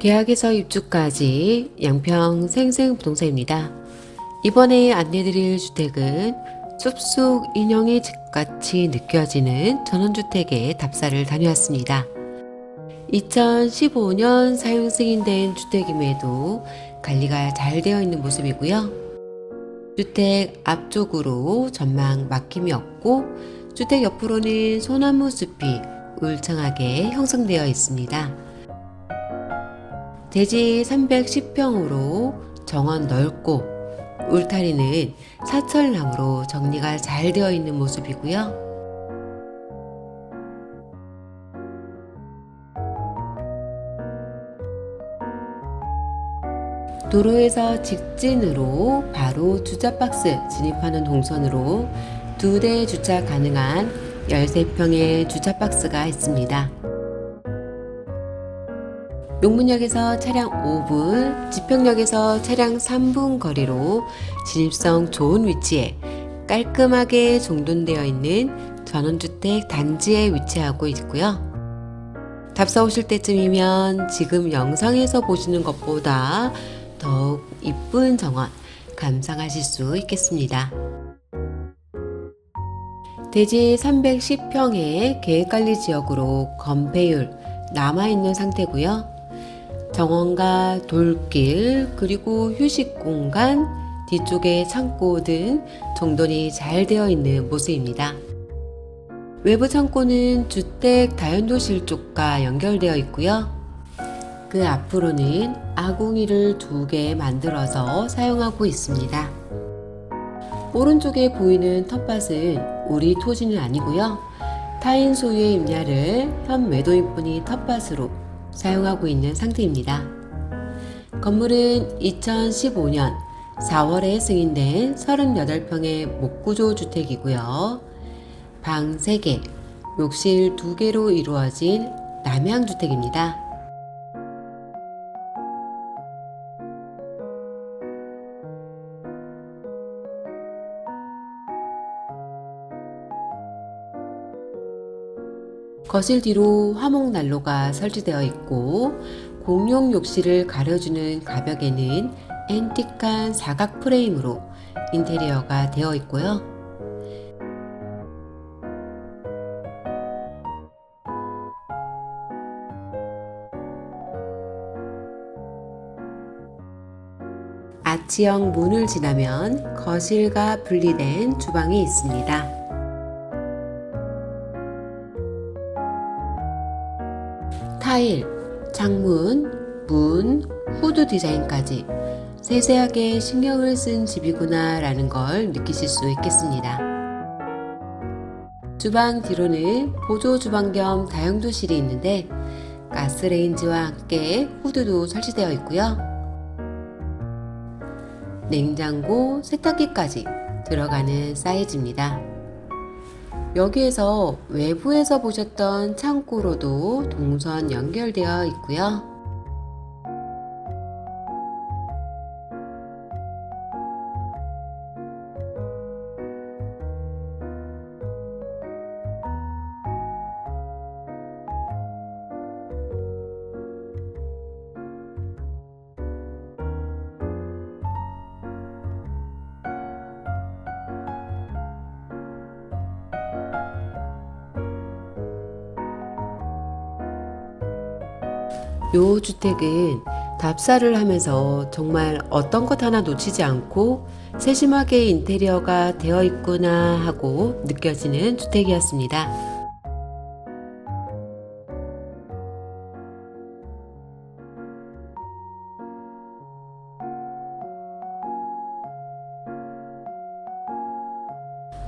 계약에서 입주까지 양평 생생 부동산입니다. 이번에 안내드릴 주택은 숲속 인형의 집같이 느껴지는 전원주택의 답사를 다녀왔습니다. 2015년 사용 승인된 주택임에도 관리가 잘 되어 있는 모습이고요. 주택 앞쪽으로 전망 막힘이 없고 주택 옆으로는 소나무 숲이 울창하게 형성되어 있습니다. 대지 310평으로 정원 넓고 울타리는 사철나무로 정리가 잘 되어 있는 모습이고요. 도로에서 직진으로 바로 주차박스 진입하는 동선으로 두 대 주차 가능한 13평의 주차박스가 있습니다. 용문역에서 차량 5분, 지평역에서 차량 3분 거리로 진입성 좋은 위치에 깔끔하게 정돈되어 있는 전원주택 단지에 위치하고 있고요. 답사 오실 때쯤이면 지금 영상에서 보시는 것보다 더욱 이쁜 정원 감상하실 수 있겠습니다. 대지 310평의 계획관리 지역으로 건폐율 남아있는 상태고요. 정원과 돌길 그리고 휴식 공간 뒤쪽에 창고 등 정돈이 잘 되어 있는 모습입니다. 외부 창고는 주택 다용도실 쪽과 연결되어 있고요. 그 앞으로는 아궁이를 두 개 만들어서 사용하고 있습니다. 오른쪽에 보이는 텃밭은 우리 토지는 아니고요. 타인 소유의 임야를 현 매도인분이 텃밭으로 사용하고 있는 상태입니다. 건물은 2015년 4월에 승인된 38평의 목구조 주택이고요. 방 3개, 욕실 2개로 이루어진 남향주택입니다. 거실 뒤로 화목 난로가 설치되어 있고 공용 욕실을 가려주는 가벽에는 앤틱한 사각 프레임으로 인테리어가 되어 있고요. 아치형 문을 지나면 거실과 분리된 주방이 있습니다. 타일, 창문, 문, 후드 디자인까지 세세하게 신경을 쓴 집이구나 라는 걸 느끼실 수 있겠습니다. 주방 뒤로는 보조 주방 겸 다용도실이 있는데 가스레인지와 함께 후드도 설치되어 있고요. 냉장고, 세탁기까지 들어가는 사이즈입니다. 여기에서 외부에서 보셨던 창고로도 동선 연결되어 있고요. 요 주택은 답사를 하면서 정말 어떤 것 하나 놓치지 않고 세심하게 인테리어가 되어 있구나 하고 느껴지는 주택이었습니다.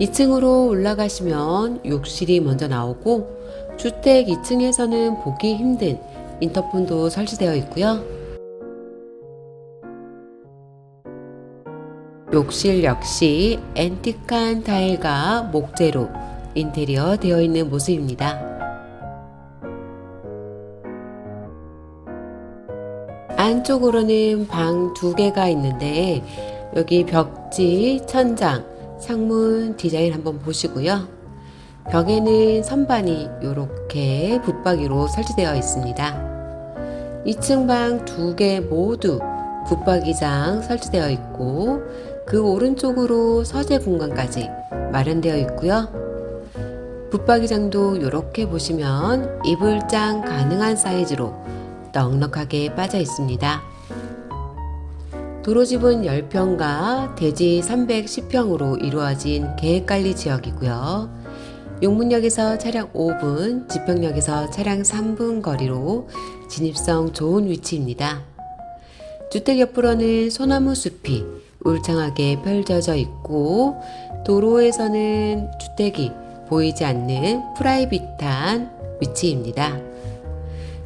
(2층으로) 올라가시면 욕실이 먼저 나오고 주택 2층에서는 보기 힘든 인터폰도 설치되어 있고요. 욕실 역시 앤틱한 타일과 목재로 인테리어 되어 있는 모습입니다. 안쪽으로는 방 두 개가 있는데 여기 벽지, 천장, 창문 디자인 한번 보시고요. 벽에는 선반이 이렇게 붙박이로 설치되어 있습니다. 2층 방 두 개 모두 붙박이장 설치되어 있고 그 오른쪽으로 서재 공간까지 마련되어 있고요. 붙박이장도 이렇게 보시면 이불장 가능한 사이즈로 넉넉하게 빠져 있습니다. 도로집은 10평과 대지 310평으로 이루어진 계획관리 지역이고요. 용문역에서 차량 5분, 지평역에서 차량 3분 거리로 진입성 좋은 위치입니다. 주택 옆으로는 소나무 숲이 울창하게 펼쳐져 있고 도로에서는 주택이 보이지 않는 프라이빗한 위치입니다.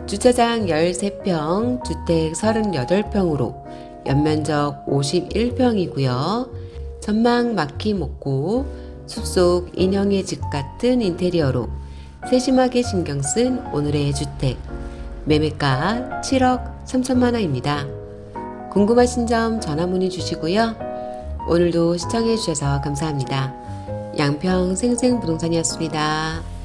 주차장 13평, 주택 38평으로 연면적 51평이고요. 전망 막힘 없고 숲속 인형의 집 같은 인테리어로 세심하게 신경 쓴 오늘의 주택. 매매가 7억 3천만 원입니다. 궁금하신 점 전화 문의 주시고요. 오늘도 시청해 주셔서 감사합니다. 양평 생생부동산이었습니다.